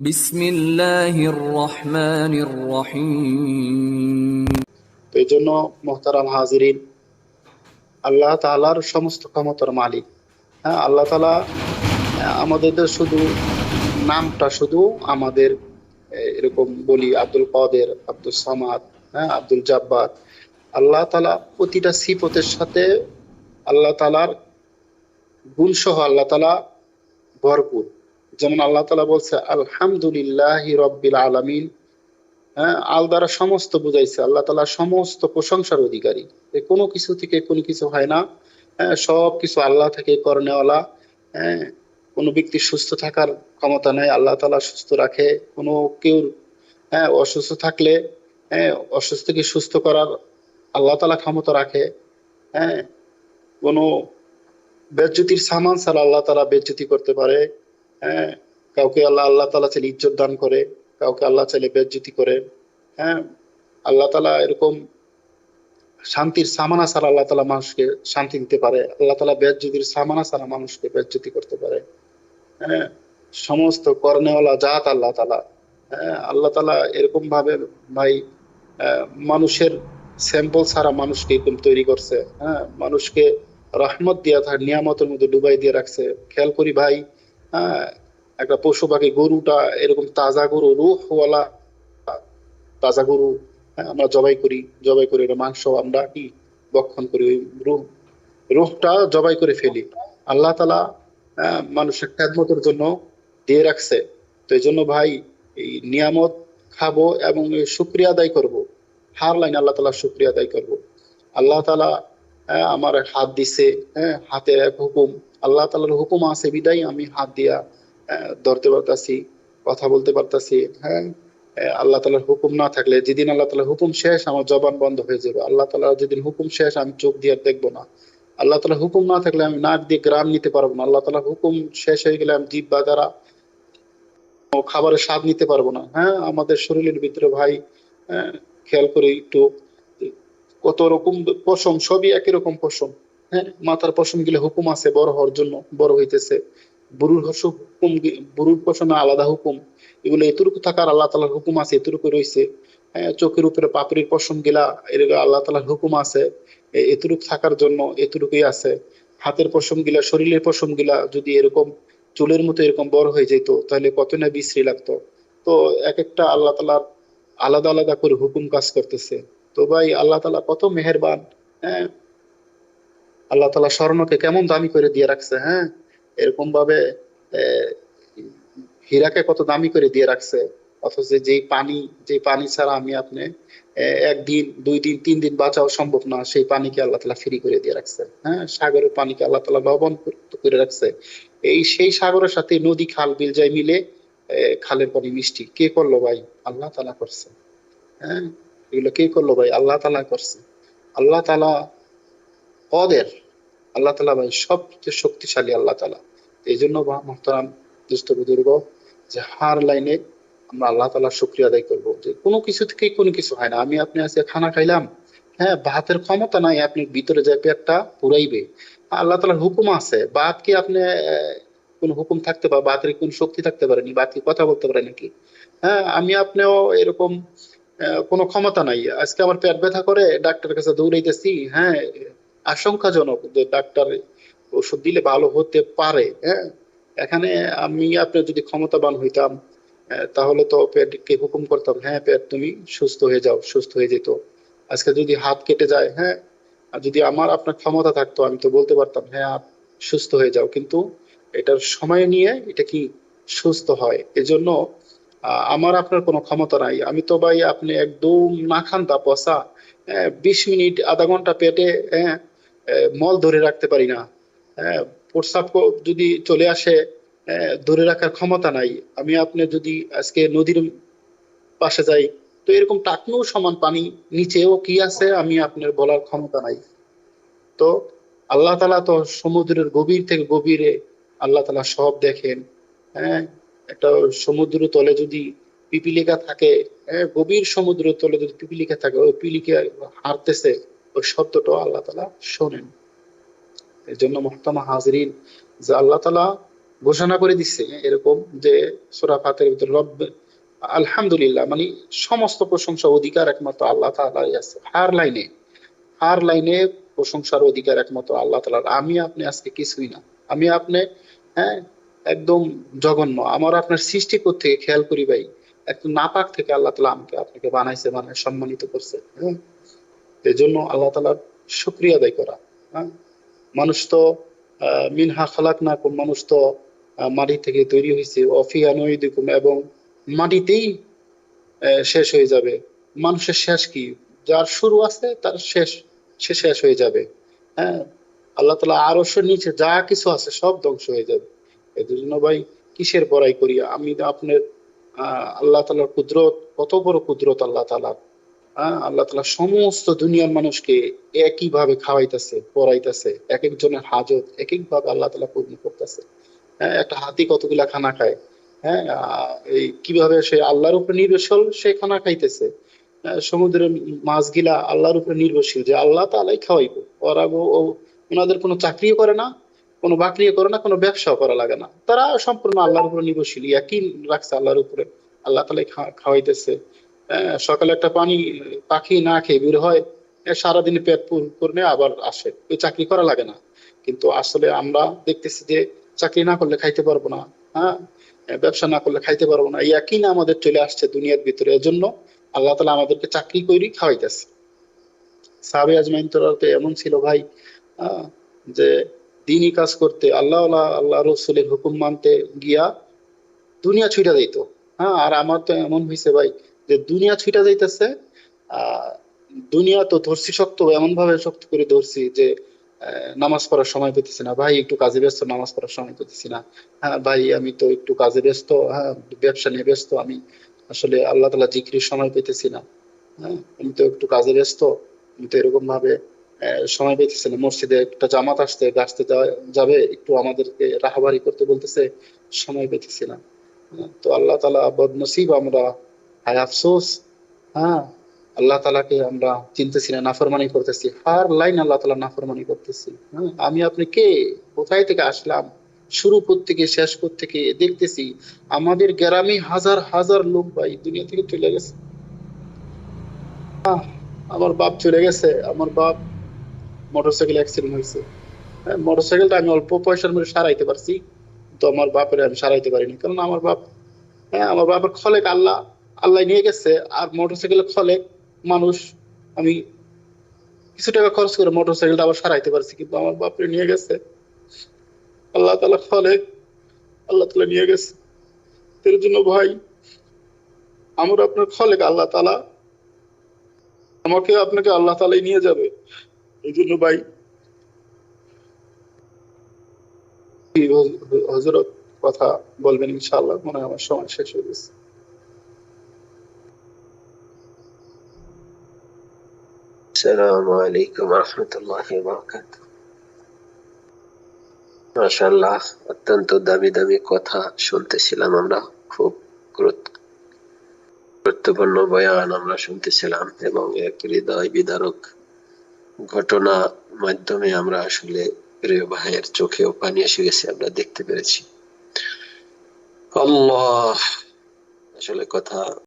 বিসমিল্লাহির রহমানির রহিম। তো এই জন্য, মোহতারাম হাজিরিন, আল্লাহ তালার সমস্ত ক্ষমতার মালিক। হ্যাঁ আল্লাহ তালা আমাদের শুধু নামটা শুধু আমাদের এরকম বলি, আব্দুল কদের, আব্দুল সামাদ হ্যাঁ আব্দুল জাব্বাদ আল্লাহ তালা প্রতিটা সিপতের সাথে আল্লাহ তালার গুণসহ আল্লাহ তালা ভরপুর। যেমন আল্লাহ তালা বলছে, আলহামদুলিল্লাহ রব্বিল আলামিন। হ্যাঁ আল দ্বারা সমস্ত বুঝাইছে। আল্লাহ তালা সমস্ত প্রশংসার অধিকারী। কোনো কিছু থেকে কোনো কিছু হয় না। হ্যাঁ সব কিছু আল্লাহ থেকে করণেওয়ালা। হ্যাঁ কোনো ব্যক্তি সুস্থ থাকার ক্ষমতা নেই, আল্লাহ তালা সুস্থ রাখে। কোনো কেউ হ্যাঁ অসুস্থ থাকলে হ্যাঁ অসুস্থকে সুস্থ করার আল্লাহ তালা ক্ষমতা রাখে। হ্যাঁ কোনো বেজ্জতির সামান ছাড়া আল্লাহ তালা বেজ্জতি করতে পারে। কাউকে আল্লাহ আল্লাহ তালা চাইলে ইজ্জত দান করে, কাউকে আল্লাহ চাইলে বেজ্জতি করে হ্যাঁ আল্লাহ তালা এরকম শান্তির সামানা ছাড়া আল্লাহ তালা মানুষকে শান্তি দিতে পারে, আল্লাহ তালা বেজ্জতির সামানা ছাড়া মানুষকে বেজ্জতি করতে পারে হ্যাঁ সমস্ত কর্নেওয়ালা জাত আল্লাহ তালা হ্যাঁ আল্লাহ তালা এরকম ভাবে ভাই মানুষের স্যাম্পল ছাড়া মানুষকে এরকম তৈরি করছে হ্যাঁ মানুষকে রহমত দিয়া, তার নিয়ামতের মধ্যে ডুবাই দিয়ে রাখছে। খেয়াল করি ভাই হ্যাঁ একটা পশু পাখি গরুটা এরকম তাজা গরু রুহওয়ালা তাজা গরু হ্যাঁ, আমরা জবাই করি জবাই করে এটা মাংস আমরা কি বক্ষণ করি ওই রুহ রুহটা জবাই করে ফেলি। আল্লাহ তালা আহ, মানুষের খেদমতের জন্য দিয়ে রাখছে। তো এই জন্য ভাই এই নিয়ামত খাব এবং শুক্রিয়া আদায় করব। হার লাইন আল্লাহ তালা শুক্রিয়া আদায় করব। আল্লাহ তালা হ্যাঁ, আমার এক হাত দিছে হ্যাঁ হাতের এক হুকুম। আল্লাহ তালার হুকুম আছে বিদায় আমি হাত দিয়া ধরতে পারতাছি কথা বলতে পারতাছি হ্যাঁ। আল্লাহ তালার হুকুম না থাকলে যেদিন আল্লাহ তালার হুকুম শেষ আমার জবান বন্ধ হয়ে যাবে। আল্লাহ তালার যেদিন হুকুম শেষ আমি চোখ দিয়ে দেখব না। আল্লাহ তালার হুকুম না থাকলে আমি নাক দিয়ে গ্রাম নিতে পারব না। আল্লাহ তালার হুকুম শেষ হয়ে গেলে আমি জিভ বা দ্বারা খাবারের স্বাদ নিতে পারব না। হ্যাঁ আমাদের শরীরের ভিতরে ভাই হ্যাঁ, খেয়াল করে একটু। কত রকম পশম, সবই একই রকম পশম। হ্যাঁ মাথার পশমগুলো হুকুম আছে বড় হওয়ার জন্য, বড় হইতেছে। বুরুর হুকুম বুরুর পশমে আলাদা হুকুম। এগুলো এতটুকু থাকার আল্লাহ তালার হুকুম আছে, এতটুকু রয়েছে হ্যাঁ চোখের উপরে পাপড়ির পশম গিলা এরকম আল্লাহ তালার হুকুম আছে। এতটুকু থাকার জন্য এতটুকুই আছে। হাতের পশম গিলা, শরীরের পশম গিলা যদি এরকম চুলের মতো এরকম বড় হয়ে যেত, তাহলে কত না বিশ্রী লাগতো। তো এক একটা আল্লাহ তালার আলাদা আলাদা করে হুকুম কাজ করতেছে। তো ভাই, আল্লাহ তালা কত মেহেরবান হ্যাঁ? আল্লাহ তালা স্বর্ণকে কেমন দামি করে দিয়ে রাখছে হ্যাঁ? এরকম ভাবে হীরাকে কত দামি করে দিয়ে রাখছে, অথচ যেই পানি, যে পানি ছাড়া আমি আপনি একদিন, দুই দিন, তিন দিন বাঁচাও সম্ভব না, সেই পানিকে আল্লাহ তালা ফ্রি করে দিয়ে রাখছে হ্যাঁ? সাগরের পানিকে আল্লাহ তালা লবণ করে- রাখছে। এই সেই সাগরের সাথে নদী, খাল, বিল যাই মিলে খালের পানি মিষ্টি। কে করল ভাই? আল্লাহ তালা করছে হ্যাঁ? এগুলো কে করল ভাই? আল্লাহ তালা করছে। আল্লাহ তালা কদের আল্লাহ তালা ভাই সবচেয়ে শক্তিশালী আল্লাহ তালা এই জন্য মহতারাম দুষ্ট বুজুর্গ, যে হার লাইনে আমরা আল্লাহ তালা শুক্রিয়া আদায় করব। যে কোনো কিছু থেকেই কোনো কিছু হয় না। আমি আপনি আজকে খানা খাইলাম হ্যাঁ ভাতের ক্ষমতা নাই, আপনি ভিতরে যে পেটটা পুরাইবে। আল্লাহ তালার হুকুম আছে। বাদ কি আপনি কোন হুকুম থাকতে পারে? বাতের কোন শক্তি থাকতে পারেনি বাদ কি কথা বলতে পারে নাকি? হ্যাঁ আমি আপনিও এরকম কোনো ক্ষমতা নাই। আজকে আমার পেট ব্যথা করে, ডাক্তারের কাছে দৌড়াইতেছি হ্যাঁ আশঙ্কাজনক যে ডাক্তার ওষুধ দিলে ভালো হতে পারে হ্যাঁ। এখানে আমি আপনি যদি ক্ষমতাবান হইতাম তাহলে তো পেটকে হুকুম করতাম হ্যাঁ পেট, তুমি সুস্থ হয়ে যাও, সুস্থ হয়ে যেত। আজকে যদি হাত কেটে যায় হ্যাঁ যদি আমার আপনার ক্ষমতা থাকতো, আমি তো বলতে পারতাম হ্যাঁ সুস্থ হয়ে যাও। কিন্তু এটার সময় নিয়ে এটা কি সুস্থ হয়? এজন্য আমার আপনার কোনো ক্ষমতা নাই। আমি তো ভাই আপনি একদম না খান তা পচা হ্যাঁ, বিশ মিনিট আধা ঘণ্টা পেটে হ্যাঁ মল ধরে রাখতে পারি না। হ্যাঁ প্রস্রাব যদি চলে আসে ধরে রাখার ক্ষমতা নাই। আমি আপনি যদি আজকে নদীর পাশে যাই তো এরকম টাকনু সমান পানি নিচেও কি আছে আমি আপনার বলার ক্ষমতা নাই। তো আল্লাহ তালা তো সমুদ্রের গভীর থেকে গভীরে আল্লাহ তালা সব দেখেন হ্যাঁ একটা সমুদ্র তলে যদি পিপিলিকা থাকে হ্যাঁ গভীর সমুদ্র তলে যদি পিপিলিকা থাকে, ওই পিপিলিকা হারতেছে, ওই শব্দটা আল্লাহ তালা শোনেন। এই জন্য মহতামা হাজরিন যে আল্লাহ তালা ঘোষণা করে দিচ্ছে এরকম যে সূরা ফাতিহার ভিতরে রব আলহামদুলিল্লাহ মানে সমস্ত প্রশংসা অধিকার একমাত্র আল্লাহ তাআলাই আছে। হার লাইনে হার লাইনে প্রশংসার অধিকার একমাত্র আল্লাহ তাআলার। আমি আপনি আজকে কিছুই না। আমি আপনি হ্যাঁ একদম জঘন্য। আমার আপনার সৃষ্টি করতে খেয়াল করি ভাই। একদম নাপাক থেকে আল্লাহ তালা আমাকে আপনাকে বানাইছে, বানায়, সম্মানিত করছে হ্যাঁ? এই জন্য আল্লাহ তালার শুক্রিয়া আদায় করা হ্যাঁ? মানুষ তো মিনহা খালাক না কোন মানুষ তো মাটি থেকে তৈরি হয়েছে অফিয়া নৈদিকুম এবং মাটিতেই শেষ হয়ে যাবে। মানুষের শেষ কি? যার শুরু আছে, তার শেষ, সে শেষ হয়ে যাবে হ্যাঁ? আল্লাহ তালা আরশের নিচে যা কিছু আছে সব ধ্বংস হয়ে যাবে। জন্য ভাই, কিসের বড়াই করি? আমি আপনার আল্লাহ তালার কুদরত, কত বড় কুদরত আল্লাহ হ্যাঁ আল্লাহ তালা সমস্ত দুনিয়ার মানুষকে একই ভাবে খাওয়াইতেছে, পড়াইতেছে এক একজনের হাজত এক এক ভাবে আল্লাহ তালা পূর্ণ করতেছে। হ্যাঁ একটা হাতি কতগুলা খানা খায়? হ্যাঁ এই কীভাবে সে আল্লাহর উপরে নির্ভরশীল, সে খানা খাইতেছে। সমুদ্রের মাছগুলা আল্লাহর উপরে নির্ভরশীল যে আল্লাহ তালাই খাওয়াইবো, ওরা ওনাদের কোনো চাকরিও করে না কোনো বাকরিও করে না, কোনো ব্যবসাও করা লাগে না। তারা সম্পূর্ণ আল্লাহর উপরে নির্ভরশীল একই রাখছে আল্লাহর উপরে। আল্লাহ তালাই খা- খাওয়াইতেছে। সকালে একটা পানি, পাখি না খেয়ে বের হয় সারাদিন পেট পূরণ করে আবার আসে। ওই চাকরি করা লাগে না। কিন্তু আসলে আমরা দেখতেছি যে চাকরি না করলে খাইতে পারব না হ্যাঁ? ব্যবসা না করলে খাইতে পারব না। এই একই না আমাদের চলে আসছে দুনিয়ার ভিতরে। এজন্য আল্লাহ তালা আমাদেরকে চাকরি করি খাওয়াইতেছে। সাবে আজমাইন তোরা তো এমন ছিল ভাই যে দিনই কাজ করতে আল্লাহ আল্লাহ রসুলের হুকুম মানতে গিয়া দুনিয়া ছুটা দিত হ্যাঁ আর আমার তো এমন হয়েছে ভাই যে দুনিয়া ছুটা যাইতেছে দুনিয়া তো ধরছি শক্ত এমন ভাবে শক্ত করে ধরছি যে নামাজ পড়ার সময় পেতেছি না। ভাই, একটু কাজে ব্যস্ত, নামাজ পড়ার সময় পেতেছি না। হ্যাঁ ভাই, আমি তো একটু কাজে ব্যস্ত হ্যাঁ ব্যবসা নিয়ে ব্যস্ত, আমি আসলে আল্লাহ তালা জিক্রির সময় পেতেছি না। হ্যাঁ আমি তো একটু কাজে ব্যস্ত, আমি তো এরকম ভাবে সময় পেতেছি মসজিদে একটা জামাত আসতে যাওয়া- যাবে, একটু আমাদেরকে রাহাবারি করতে বলতেছে, সময় পেতেছি তো আল্লাহ তালা বদনসিব আমরা, হায় আফসোস হ্যাঁ আল্লাহ তালাকে আমরা চিনতেছি না, নাফরমানি করতেছি, হার লাইন আল্লাহ তালা নাফরমানি করতেছি। হ্যাঁ আমি আপনি কে? কোথায় থেকে আসলাম? শুরু থেকে, শেষ থেকে, দেখতেছি আমাদের গ্রামে হাজার হাজার লোক ভাই, দুনিয়া থেকে চলে গেছে। আমার বাপ চলে গেছে, আমার বাপ মোটরসাইকেল অ্যাক্সিডেন্ট হয়েছে। হ্যাঁ মোটরসাইকেলটা আমি অল্প পয়সার মধ্যে সারাইতে পারছি, তো আমার বাপের আমি সারাইতে পারিনি। কারণ আমার বাপ হ্যাঁ আমার বাপের খলেক আল্লাহ আল্লাহ নিয়ে গেছে, আর মোটরসাইকেলের খলেক মানুষ, আমি কিছু টাকা খরচ করে মোটরসাইকেলটা আবার সারাইতে পারছি, কিন্তু আমার বাপরে নিয়ে গেছে। আল্লাহ তালা খলেক আল্লাহ তালা নিয়ে গেছে। এর জন্য ভাই, আমার আপনার খলেক আল্লাহ তালা আমাকে আপনাকে আল্লাহ তালাই নিয়ে যাবে। এই জন্য ভাই হজরত কথা বলবেন ইনশাআল্লাহ মনে হয় আমার সময় শেষ হয়ে গেছে السلام عليكم ورحمة الله وبركاته মাশাআল্লাহ অত্যন্ত দামি দামি কথা শুনতেছিলাম আমরা খুব গুরুত্ব গুরুত্বপূর্ণ বয়ান আমরা শুনতেছিলাম এবং এক হৃদয় বিদারক ঘটনা মাধ্যমে আমরা আসলে প্রিয় ভাইয়ের চোখেও পানি এসে গেছে, আমরা দেখতে পেরেছি। আল্লাহ, আসলে কথা